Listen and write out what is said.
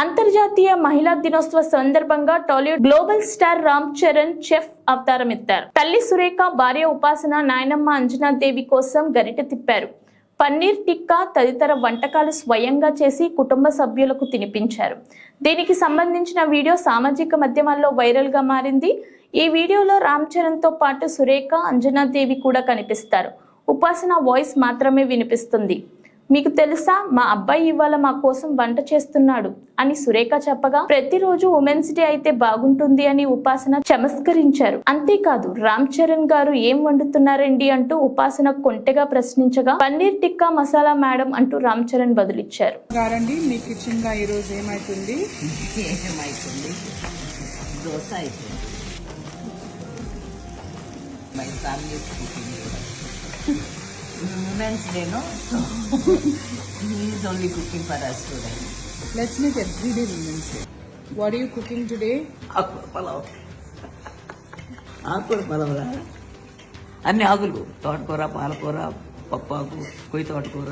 అంతర్జాతీయ మహిళా దినోత్సవ సందర్భంగా Tollywood global star Ram Charan chef అవతారం ఎత్తారు తల్లి సురేఖ భార్య ఉపాసన నాయనమ్మ అంజనాదేవి కోసం గరిటె తిప్పారు. పన్నీర్ టిక్కా తదితర వంటకాలు స్వయంగా చేసి కుటుంబ సభ్యులకు తినిపించారు. దీనికి సంబంధించిన వీడియో సామాజిక మాధ్యమాల్లో వైరల్గా మారింది. ఈ వీడియోలో రామ్ చరణ్తో పాటు సురేఖ అంజనాదేవి కూడా కనిపిస్తారు. ఉపాసన వాయిస్ మాత్రమే వినిపిస్తుంది. మీకు తెలుసా మా అబ్బాయి ఇవాళ మా కోసం వంట చేస్తున్నాడు అని సురేఖ చెప్పగా ప్రతిరోజు ఉమెన్స్ డే అయితే బాగుంటుంది అని ఉపాసన చమస్కరించారు. అంతేకాదు రామ్ చరణ్ గారు ఏం వండుతున్నారండి అంటూ ఉపాసన కొంటెగా ప్రశ్నించగా పన్నీర్ టిక్కా మసాలా మేడం అంటూ రామ్ చరణ్ బదులిచ్చారు. గారండి మీ కిచెన్గా ఈరోజు ఏమైతుంది? ఏమైతుంది? దోశ అయిపోయింది. My family cooking women's డేను is only cooking for us today let's make every day women's day what you cooking today ఆకుకూర పలావ్. ఆకుకూర పలావ్ అన్ని ఆకులు. తోటకూర పాలకూర పప్పాకు కొయ్యి తోటకూర.